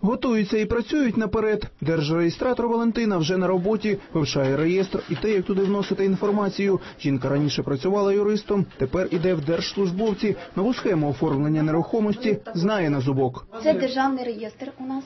Готуються і працюють наперед. Держреєстратор Валентина вже на роботі, вивчає реєстр і те, як туди вносити інформацію. Жінка раніше працювала юристом, тепер іде в держслужбовці. Нову схему оформлення нерухомості знає на зубок. Це державний реєстр у нас.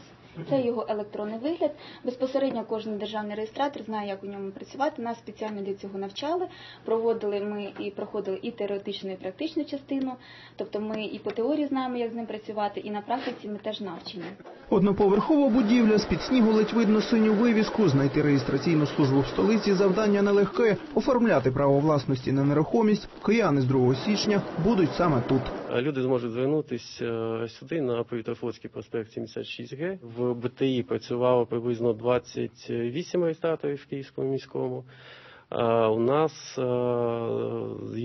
Це його електронний вигляд. Безпосередньо кожен державний реєстратор знає, як у ньому працювати. Нас спеціально для цього навчали. Проводили ми і проходили і теоретичну, і практичну частину. Тобто ми і по теорії знаємо, як з ним працювати, і на практиці ми теж навчені. Одноповерхова будівля, з-під снігу ледь видно синю вивіску, знайти реєстраційну службу в столиці завдання нелегке. Оформляти право власності на нерухомість кияни з 2 січня будуть саме тут. Е, Люди зможуть звернутися е, сюди на Повітрофлотський проспект 76Г. В БТІ працювало приблизно 28 реєстраторів в Київському міському. А у нас е,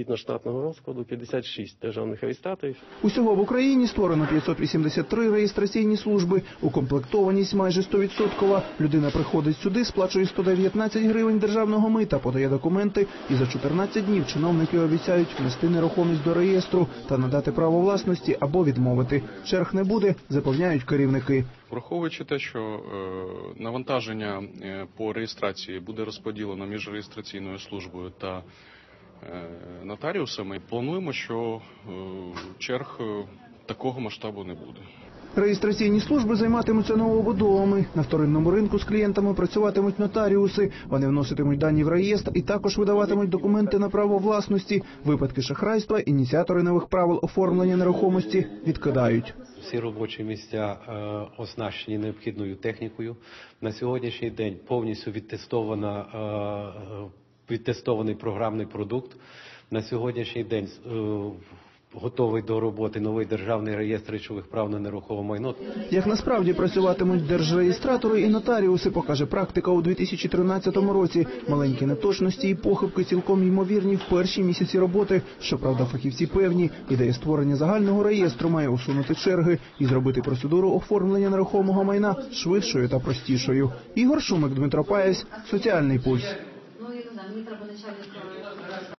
згідно штатного розкладу 56 державних реєстраторів. Усього в Україні створено 583 реєстраційні служби. Укомплектованість майже 100%. Людина приходить сюди, сплачує 119 гривень державного мита, подає документи, і за 14 днів чиновники обіцяють внести нерухомість до реєстру та надати право власності або відмовити. Черг не буде, запевняють керівники. Враховуючи те, що е, навантаження е, по реєстрації буде розподілено між реєстраційною службою та нотаріусами, плануємо, що е, черг е, такого масштабу не буде. Реєстраційні служби займатимуться новобудовами. На вторинному ринку з клієнтами працюватимуть нотаріуси. Вони вноситимуть дані в реєстр і також видаватимуть документи на право власності. Випадки шахрайства ініціатори нових правил оформлення нерухомості відкидають. Всі робочі місця е, оснащені необхідною технікою. На сьогоднішній день повністю відтестована, е, е, відтестований програмний продукт. На сьогоднішній день е, готовий до роботи новий державний реєстр речових прав на нерухоме майно. Як насправді працюватимуть держреєстратори і нотаріуси, покаже практика у 2013 році. Маленькі неточності і похибки цілком ймовірні в перші місяці роботи. Щоправда, фахівці певні, ідея створення загального реєстру має усунути черги і зробити процедуру оформлення нерухомого майна швидшою та простішою. Ігор Шумик, Дмитро Паєсь, соціальний пульс.